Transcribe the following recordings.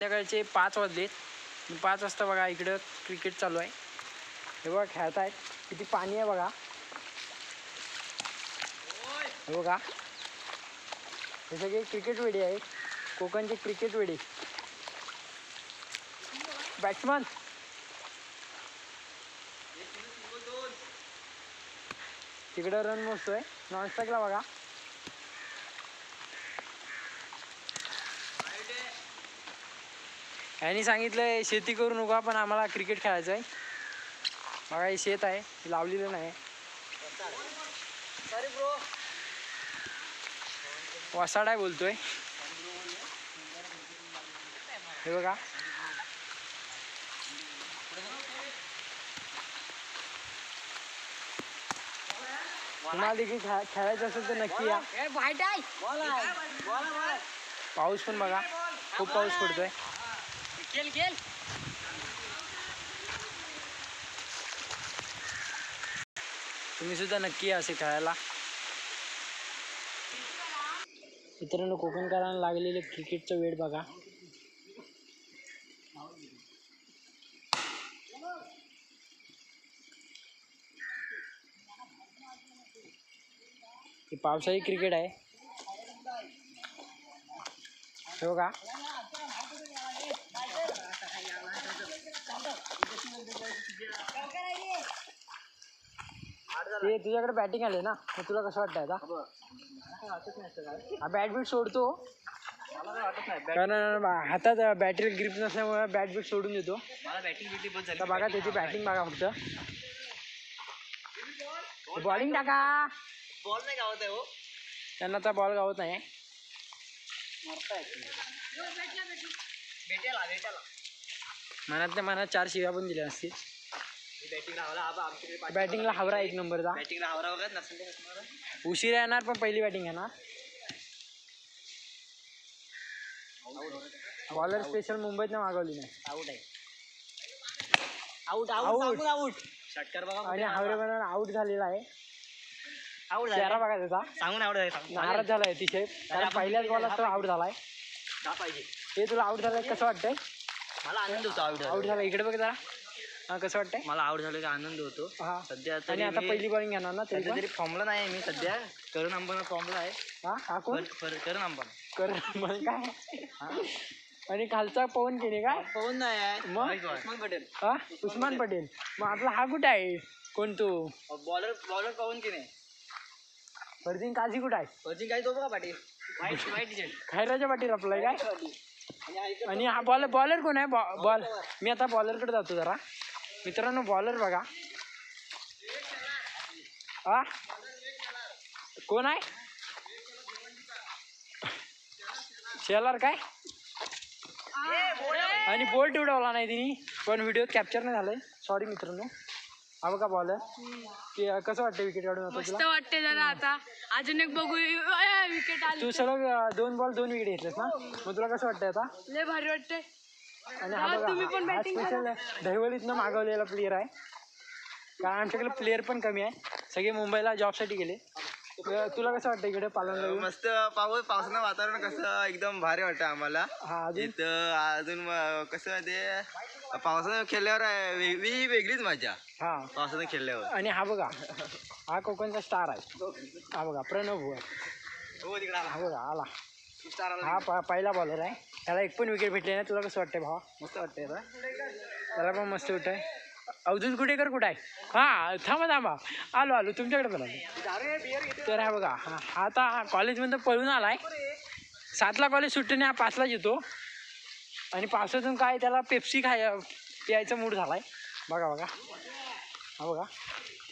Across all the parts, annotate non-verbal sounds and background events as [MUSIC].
संध्याकाळचे पाच वाजले पाच वाजता बघा इकडं क्रिकेट चालू आहे. हे बघा खेळत आहेत किती पाणी आहे बघा. हे बघा. हे सगळे क्रिकेट वेडी आहेत. कोकणचे क्रिकेट वेडी. बॅट्समन तिकडं रन मोजतोय. नॉनस्टॅकला बघा. यांनी सांगितलंय शेती करू नका पण आम्हाला क्रिकेट खेळायचं आहे. बघा हे शेत आहे हे लावलेलं नाही. वसाड आहे बोलतोय. हे बघा. तुम्हाला देखील खेळा खेळायचं असेल तर नक्की या. पाऊस पण बघा खूप पाऊस पडतोय. तुम्ही सुद्धा नक्की या असे खेळायला. मित्रांनो कोकणकरांना लागलेले क्रिकेटचं वेळ बघा. पावसाळी क्रिकेट आहे. हो का ते तुझ्याकडे बॅटिंग आले ना मग तुला कसं वाटतंय आता? हा बॅट बीट सोडतो. कारण हातात बॅटरी ग्रिप नसल्यामुळे बॅट बीट सोडून देतो. बॅटिंग बघा त्याची बॅटिंग बघा फक्त. बॉलिंग टाका. बॉल नाही गावत आहे हो. त्यांना आता बॉल गावत नाही. भेटेला भेटेला. मनातल्या मनात चार शिव्या पण दिल्या असतील. बॅटिंगला हवला आबा आमच्याकडे बॅटिंगला हवरा एक नंबरचा. बॅटिंगला हवरा वगैरे नसेल ते कसं उशीर येणार पण पहिली बॅटिंग येणार बॉलर स्पेशल मुंबईत मागवली नाही. आउट आहे. Out Out. आउट आउट षटकर बघा आणि हावरे बनवून आउट झालेला आहे. आउट चेहरा झाला बघा त्याचा. सांगून आउट आहे नाराज झालाय अतिशय. कारण आपण पहिल्याच बॉलात तो आउट झालाय. दहा पाहिजे हे तुला आउट झालाय कसं वाटतंय? मला आनंद होतो आउट आउट झाला. इकडे बघ जरा. हा कसं वाटतंय? मला आउट झाल्याचा आनंद होतो. हा. सध्या आणि तरी आता मी- पहिली बॉलिंग घेणार ना तरी सध्या पण? तरी फॉर्मला नाही मी. सध्या करून अंबाना फॉर्मला आहे. हा? हा कोण? करून अंबाना. कर मग [LAUGHS] काय? आणि खालचा पवन केले काय पवन नाही आहे? उस्मान पटेल. हा? उस्मान पटेल. मग आपला हा कुठे आहे? कोण तो? बॉलर बॉलर पवन की नाही फरदीन काझी कुठे आहे? कोचिंग काय तो बघा पाटील. वाईट पाटील आपला काय? आणि हा बॉलर बॉलर कोण आहे? बॉल मी आता बॉलरकडे जातो जरा. मित्रांनो बॉलर बघा. हा? कोण आहे? शेलार काय? आणि बोल्ट उडवला नाही तिने. पण व्हिडिओ कॅप्चर नाही झालंय. सॉरी मित्रांनो. हा बघा बॉलर की कसं वाटतं विकेट काढून आता मस्त तुला? वाटते जरा आता. अजून एक बघू. विकेट आली तू सलग अं, दोन बॉल दोन विकेट घेतलेस ना? मग तुला कसं वाटतंय आता? लय भारी वाटते आणि हा हा, तुम्ही बघा पण हा batting स्पेशल दहिवलीतनं मागवलेला प्लेअर आहे. कारण आमच्याकडे प्लेअर पण कमी आहे. सगळे मुंबईला जॉबसाठी गेले. तुला कसं वाटतं इकडे येऊन? मस्त पाऊस पावसानं वातावरण कसं एकदम भारी वाटतं आम्हाला. हा इथं अजून कसं आहे ते पावसानं खेळल्यावर आहे वे- वे- वेगळीच मजा. हा. पावसानं खेळल्यावर. आणि हा बघा हा कोकणचा स्टार आहे. हा बघा प्रणव भुवर हो तिकडे आला. हा बघा आला. स्टार आला. हा प- पहिला बॉलर आहे. त्याला एक पण विकेट भेटली नाही. तुला कसं वाटतंय भावा? मस्त वाटतंय त्याला पण मस्त वाटतंय. अवधूत कुठेकर कुठं आहे? हा थांबा थांबा. आलो आलो. तुमच्याकडे पण आलो. तर हा बघा हा आता हा कॉलेजमधून पळून आलाय. सातला कॉलेज सुट्टीने हा पाचलाच येतो. आणि पावसातून काय त्याला पेप्सी खाय प्यायचा मूड झालाय. बघा बघा. हा बघा.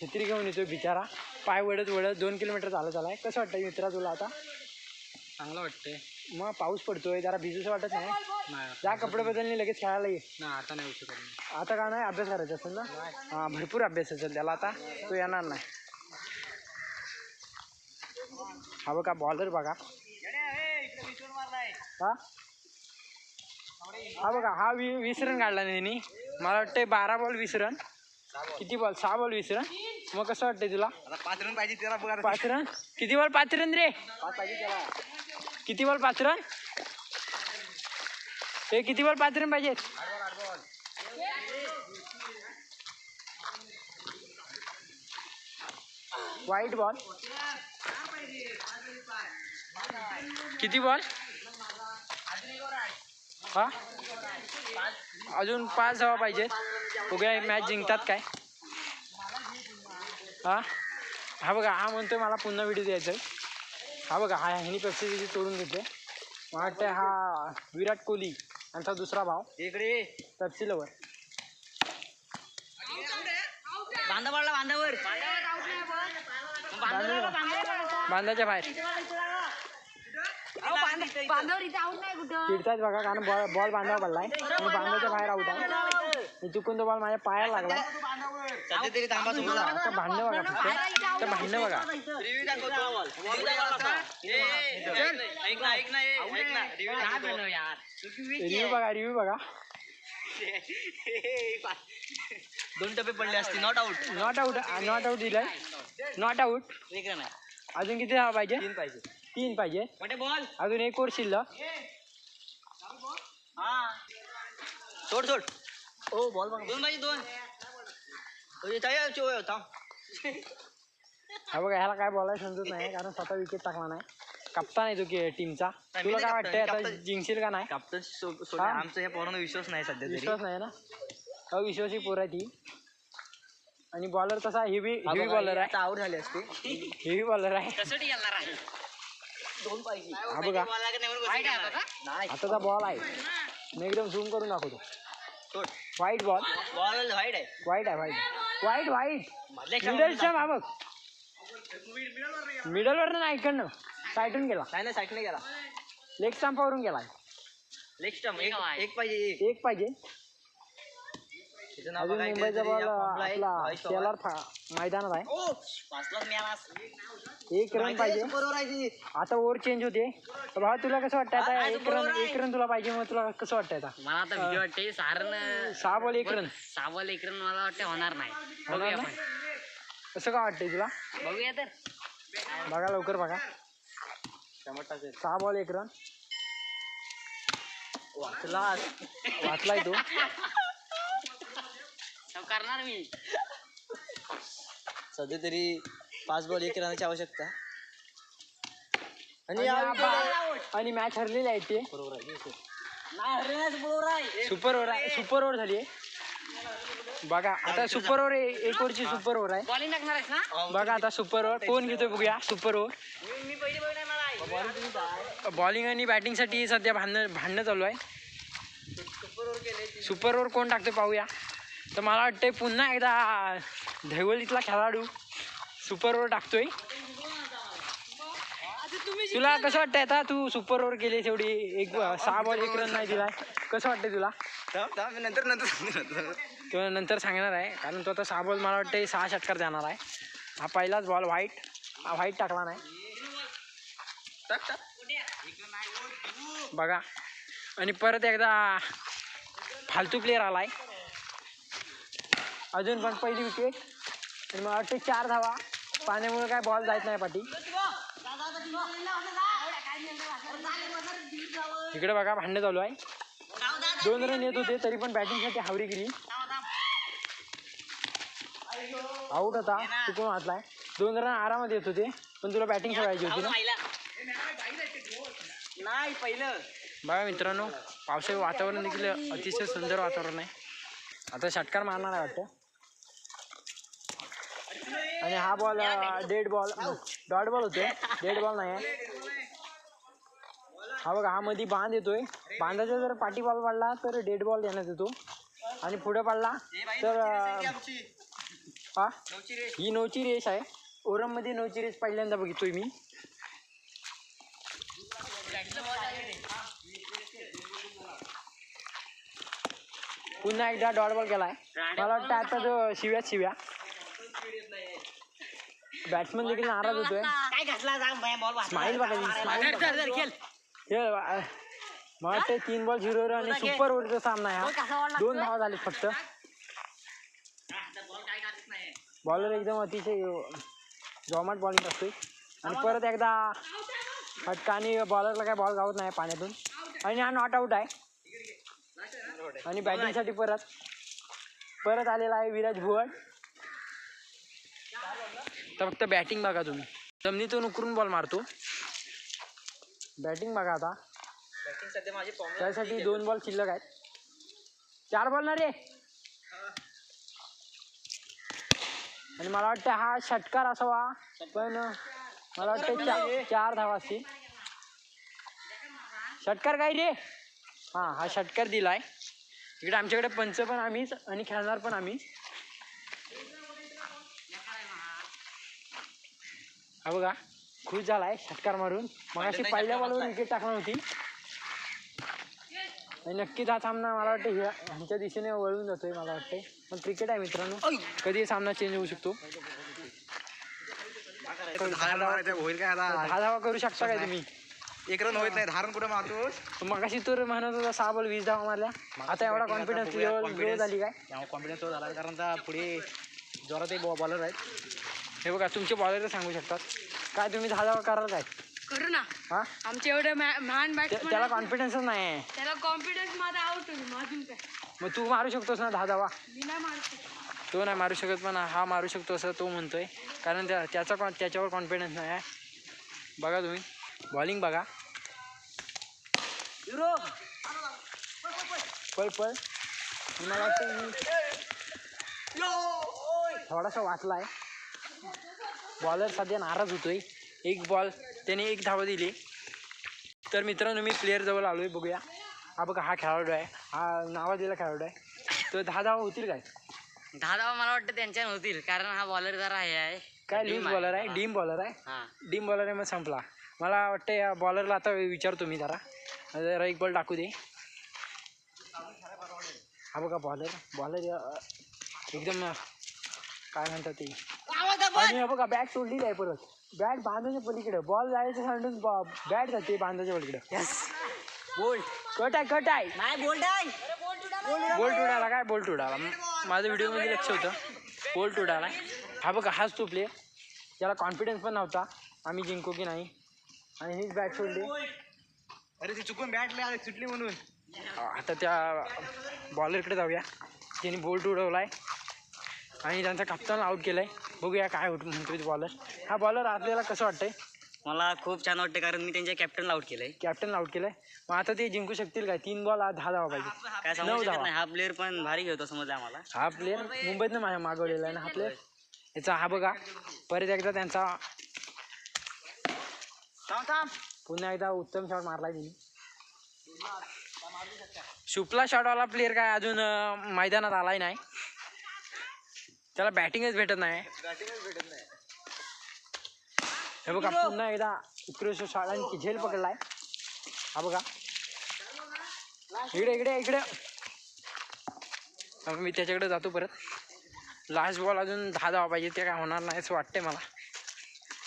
छत्री घेऊन येतो बिचारा. पाय वडत वडत दोन किलोमीटर चालत आलाय कसं वाटतं मित्रा तुला आता? चांगलं वाटतंय. मग पाऊस पडतोय जरा भिजूचं वाटत नाही. नाही जा कपडे बदलणे लगेच खेळायला ये. आता नाही उशीर करणार. आता का नाही? अभ्यास करायचा असेल ना? हा भरपूर अभ्यास असेल त्याला आता. तो येणार नाही. हा बघा बॉलर बघा. हा? हा बघा हा वी वीस रन काढला नाही त्यांनी मला वाटतंय बारा बॉल वीस रन किती बॉल सहा बॉल वीस रन मग कसं वाटतंय तुला? आता पाच रन पाहिजे त्याला बघा पाच रन किती बॉल पाच रन रे. पाच पाहिजे त्याला. किती बॉल पाच रन हे किती बॉल पाच रन पाहिजेत वाईट बॉल किती बॉल? हा? अजून पाच हवा पाहिजेत उद्या मॅच जिंकतात काय? हा? हा बघा हा म्हणतोय मला पुन्हा व्हिडिओ द्यायचा आहे. हा बघा हा ह्यानी पेप्सी तोडून घेतले. मला वाटतं हा विराट कोहली यांचा दुसरा भाव. इकडे. पेप्सी लवर बांधा पडला बांधावर. बांधाच्या बाहेर. बांधावर इथे आऊट नाही कुठं. चिडतायत बघा कारण बॉल बॉल बांधावा पडलाय. बांधाच्या बाहेर आउट आहे. चुकून तो बॉल माझ्या पायाला लागलाय. सध्या तरी थांबा तुमचा आता भांडणं बघा फक्त तर भांडणं बघा. रिव्ह्यू दाखवतो ऐक ना ऐक ना ए, ऐक ना. रिव्ह्यू रिव्ह्यू बघा रिव्ह्यू बघा. दोन टप्पे पडले असते not out not out not out दिलाय. नॉट आउट अजून किती धावा पाहिजे? तीन पाहिजे. तीन पाहिजे. बॉल अजून एक ओव्हर शिल्लक. हा. सोड सोड. ओ बॉल बघ. दोन पाहिजे दोन. हा बघा ह्याला काय बोलायला समजत नाही कारण स्वतः विकेट टाकला नाही. कप्तान आहे तो की टीमचा. नाही, मी तुला काय नाही वाटतंय captain, आता captain. जिंकशील का नाही? कॅप्टन सो- सोड, हा? आमचं ह्या पोरांना विश्वास नाही सध्या तरी. विश्वास नाही ना? अविश्वासी पोर आहे ती आणि बॉलर तसा हेवी हेवी बॉलर आहे. आता आउट झाले असते. हेवी बॉलर आहे. दोन पाहिजे हा बघा. नाही आताचा बॉल आहे. मी एकदम झूम करून दाखवतो. व्हाईट बॉल बॉल वाईट आहे व्हाईट आहे व्हाईट वाईट व्हाईट मधल्या मिडल हा मिडलवर नाही इकडनं साईटून गेला नाही नाही साईड नाही गेला लेग स्टंपावरून गेला लेग स्टम्प एक एक पाहिजे एक एक पाहिजे नाव अजून बॉल. आपला. शेलार फा- मैदानात आहे. एक रन पाहिजे आहे, बरोबर आहे ती. आता ओव्हर चेंज होते भावा तुला कसं वाटतं हा, आता एक रन. एक रन तुला पाहिजे मग तुला कसं वाटतं आता मला आता भीती वाटते सारण सहा बॉल एक रन सावल एक रन मला वाटते होणार नाही बघूया? आपण कसं काय वाटतंय तुला बघूया तर बघा लवकर बघा सहा बॉल एक रन वाचलास. वाचलाय तो [LAUGHS] करणार मी. सध्या तरी पाच बॉल एक रनाची आवश्यकता. आणि आणि या wicket- बा- आणि मॅच हरलेली आहे ते. बरोबर आहे. सुपर ओव्हर आहे सुपर ओव्हर झाली आहे. बघा आता सुपर ओव्हर एक ओव्हरची सुपर ओव्हर आहे. बॉलिंग टाकणार आहेस ना? बघा आता सुपर ओव्हर. कोण घेतोय बघूया? Super over. बॉलिंग आणि बॅटिंगसाठी सध्या भांडणं भांडणं चालू आहे. सुपर ओव्हर कोण टाकतोय पाहूया. तर मला वाटतंय पुन्हा एकदा धैवलीतला खेळाडू सुपर ओव्हर टाकतोय. तुला कसं वाटतंय आता? तू सुपर ओव्हर केली एवढी. एक सहा बॉल एक रन नाही दिलाय. कसं वाटतंय तुला? नंतर नंतर नंतर. तो नंतर सांगणार आहे. कारण तो आता सहा बॉल मला वाटतं सहा षटकार देणार आहे. हा पहिलाच बॉल व्हाईट हा व्हाईट टाकला नाही बघा. आणि परत एकदा फालतू प्लेअर आलाय. अजून पण पहिली विकेट आणि मला वाटते चार धावा. पाण्यामुळे काय बॉल जायत नाही पाठी. इकडे बघा भांडणं चालू आहे. दोन रन येत होते तरी पण बॅटिंगसाठी हावरी गेली आऊट होता चुकून वाचलाय. दोन रन आरामात येत होते पण तुला बॅटिंग खेळायची होती ना? नाही पहिलं बघा मित्रांनो पावसाळी वातावरण देखील अतिशय सुंदर वातावरण आहे. आता षटकार मारणार आहे वाटतं. आणि हा ball dead ball dot ball होतोय. डेड बॉल नाही आहे हा बघा हा मध्ये बांध येतोय. बांधाचा जर पाठी बॉल पडला तर डेड बॉल देण्यात येतो. आणि पुढे पडला तर अं, हा? ही नऊची रेस आहे. ओरममध्ये नऊची रेस पहिल्यांदा बघितोय मी. पुन्हा एकदा डॉट बॉल केलाय. मला वाटतं आता जो शिव्या शिव्या. बॅट्समन देखील नाराज होतोय. काय घातला सांग बॉल स्माईल खेळ मला वाटतं तीन बॉल झिरो आणि सुपर ओव्हरचा सामना आहे हा. दोन धावा झाले फक्त. बॉलर एकदम अतिशय जॉमाट बॉलिंग असतोय. आणि परत एकदा फटका आणि बॉलरला काय बॉल गावत नाही पाण्यातून. आणि हा नॉट आऊट आहे. आणि बॅटिंगसाठी परत. परत आलेला आहे विराज भुवड तर फक्त बॅटिंग बघा तुम्ही. जमिनीतून उकरून बॉल मारतो. बॅटिंग बघा आता. बॅटिंग सध्या माझी त्यासाठी दोन बॉल शिल्लक आहेत. चार बॉल ना रे. आणि मला वाटतं हा षटकार असावा. पण मला वाटतं चा- चार धावा असतील. षटकार काय रे? हां हा षटकार दिलाय. इकडे आमच्याकडे पंच पण आम्हीच आणि खेळणार पण आम्ही. हा बघा खुश झालाय षटकार मारून. मग अशी पहिल्या बॉलवर विकेट टाकणार होती. नक्कीच हा सामना मला वाटतं ह्या ह्यांच्या दिशेने वळून जातोय मला वाटतंय. पण क्रिकेट आहे मित्रांनो. कधी सामना चेंज होऊ शकतो. दहा धावा होईल काय आता? दहा धावा करू शकता काय तुम्ही? एक रन होत नाही धारण कुठे मारतो मग अशी तर म्हणत होता सहा बॉल वीस धावा मारल्या. आता एवढा कॉन्फिडन्स लेवल ग्रो झाली काय? त्यामुळे कॉन्फिडन्स झाला कारण आता पुढे जोरात बॉलर आहेत. हे बघा तुमचे बॉलर सांगू शकतात काय तुम्ही दहा धावा कराल काय करू ना हा आमचे एवढे मा- महान बॅट्समन त्याला कॉन्फिडन्सच नाही आहे त्याला कॉन्फिडन्स माझा आउट होईल अजून काय मग तू मारू शकतोस ना दहा धावा मी नाही मारू शकत. तो नाही मारू शकत पण हा मारू शकतो असं तो म्हणतोय कारण त्या त्याचा कॉन त्याच्यावर कॉन्फिडन्स नाही आहे बघा तुम्ही बॉलिंग बघा पळ पळ मला वाटतं मी थोडासा वाचला आहे बॉलर सध्या नाराज होतोय. एक बॉल त्याने एक धावा दिली. तर मित्रांनो मी प्लेअर जवळ आलो आहे बघूया. हा बघा हा खेळाडू आहे. हा नावाजलेला खेळाडू आहे. तर दहा धावा होतील काय? दहा धावा मला वाटतं त्यांच्या होतील कारण हा बॉलर जरा हे आहे. काय लूज. बॉलर आहे. डीम बॉलर आहे? हा. डीम बॉलर आहे मग संपला. मला वाटतं या बॉलरला आता विचारतो मी जरा. जरा एक बॉल टाकू दे. हा बघा बॉलर बॉलर एकदम काय म्हणतात ते? आणि हा बघा बॅट सोडलेली आहे परत. बॅट बांधाच्या पलीकडे. बॉल जायचं सांडून बॅट जाते बांधाच्या पलीकडे. बोल्ड कट आहे कट आहे. नाही बोल्ड आहे बोल्ट उडाला काय? बोल्ट उडाला माझं व्हिडिओमध्ये लक्ष होतं. बोल्ट उडाला हा बघा हाच तो प्लेअर त्याला कॉन्फिडन्स पण नव्हता. आम्ही जिंकू की नाही. आणि हीच बॅट सोडली. अरे ती चुकून बॅट आली सुटली म्हणून. आता त्या बॉलरकडे जाऊया. त्याने बोल्ट उडवलाय आणि त्यांचा कप्तान आउट केलाय. बघूया काय होत म्हणतोय बॉलर हा बॉलर आपल्याला कसं वाटतंय? मला खूप छान वाटते कारण मी त्यांच्या कॅप्टनला आउट केलंय. कॅप्टन आउट केलाय. मग आता ते जिंकू शकतील काय? तीन बॉल दहा धावा पाहिजे काय नऊ समजू शकत धावा. नाही. हा प्लेअर पण भारी खेळतो समजलं आम्हाला. हा प्लेअर मुंबईतनं माझ्या मागवलेला आहे ना हा प्लेअर याचा हा बघा. परत एकदा त्यांचा पुन्हा एकदा उत्तम शॉट मारला तिने शुपला शॉटवाला प्लेअर काय अजून अं, मैदानात आलाय नाही. त्याला बॅटिंगच भेटत नाही. हे बघा पुन्हा एकदा उत्कृष्ट आणि झेल पकडलाय. हा बघा. इकडे इकडे इकडे. मी त्याच्याकडे जातो परत. लास्ट बॉल अजून दहा धावा पाहिजे ते काय होणार नाही असं वाटतंय मला.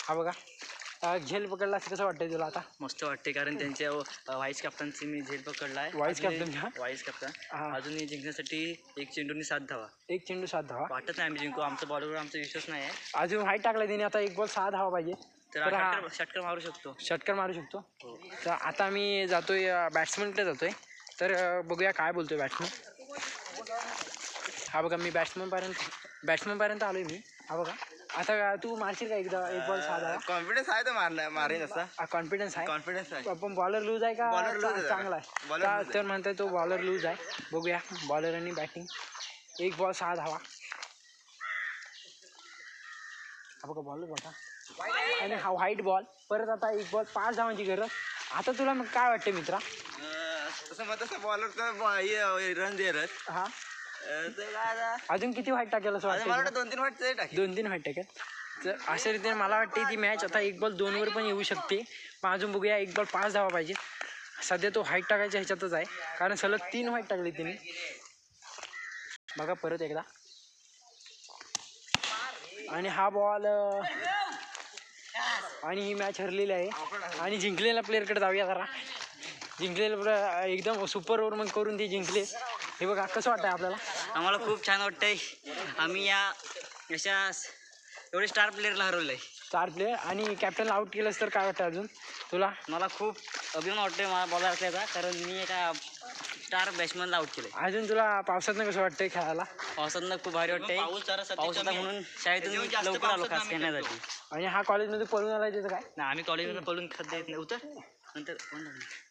हा बघा. झेल पकडला असं कसं वाटतंय तुला आता? मस्त वाटते कारण त्यांच्या व्हाईस कॅप्टनची मी झेल पकडलाय. Vice captain का? व्हाईस कॅप्टन हा. अजूनही जिंकण्यासाठी एक चेंडूनी सात धावा. एक चेंडू सात धावा. वाटत नाही आम्ही जिंकू. आमच्या बॉलवर आमचा विश्वास नाही आहे अजून हाईट टाकला तिने आता एक बॉल सहा धावा पाहिजे. तर तर हा. षटकर षटकर मारू शकतो. षटकर मारू शकतो. हो. तर आता मी जातोय बॅट्समनकडे जातोय. तर अं, बघूया काय बोलतोय बॅट्समन हा बघा मी बॅट्समनपर्यंत बॅट्समनपर्यंत आलोय मी. हा बघा. आता तू मारशील का एकदा? एक बॉल सहा धावा कॉन्फिडन्स आहे तर मारणार मारेन असा. कॉन्फिडन्स आहे. कॉन्फिडन्स आहे. पण बॉलर लूज आहे का? Bowler lose चा- आहे. चांगला आहे. Bowler का- lose आहे. तर म्हणताय तो बॉलर लूज आहे. बघूया बॉलर आणि बॅटिंग एक बॉल सहा धावा हा बघा बॉलर बघा आणि हा व्हाईट बॉल परत आता एक बॉल पाच धावांची गरज. आता तुला मग काय वाटतं मित्रा? अं, तसं मग तसं बॉलर रन दे रन हा. अजून किती व्हाईट टाकेल असं मला वाटतं वाटतं दोन तीन वाट ते टाकेल. दोन तीन व्हाईट टाकेल. तर अशा रीतीने मला वाटते ती मॅच आता एक बॉल दोनवर पण येऊ शकते. पण अजून बघूया एक बॉल पाच धावा पाहिजे. सध्या तो हाईट टाकायच्या ह्याच्यातच आहे. कारण सलग तीन व्हाईट टाकली तिने. बघा परत एकदा. आणि हा बॉल आणि ही मॅच हरलेली आहे. आणि जिंकलेल्या प्लेअरकडे जाऊया जरा. जिंकलेलं एकदम सुपर ओव्हर मग करून ते जिंकले. हे बघा कसं वाटतंय आपल्याला? आम्हाला खूप छान वाटतंय. आम्ही या अशा एवढे स्टार प्लेअरला हरवलंय. चार प्लेयर आणि कॅप्टनला आउट केलंस तर काय वाटतं अजून? तुला? मला खूप अभिमान वाटतोय मला बॉलर असल्याचा कारण मी एका स्टार बॅट्समॅनला आउट केलं अजून तुला पावसातनं कसं वाटतंय खेळायला? पावसातनं खूप भारी वाटतंय. पाऊस होता आहे. म्हणून शाळेतून लवकर आलो खास खेळण्यासाठी. आणि हा कॉलेजमध्ये पळून आलाय त्याचं काय? ना आम्ही कॉलेजमध्ये पळून खात येत नाही उतर नंतर?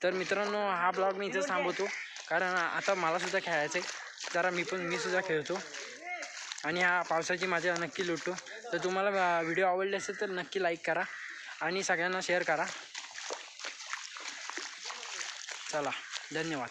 तर मित्रांनो हा ब्लॉग मी इथं थांबवतो. कारण आता मलासुद्धा खेळायचं आहे जरा मी पण मी सुद्धा खेळतो. आणि हा पावसाची माझ्या नक्की लुटतो तर तुम्हाला व्हिडिओ आवडले असेल तर नक्की लाईक करा. आणि सगळ्यांना शेअर करा. चला धन्यवाद.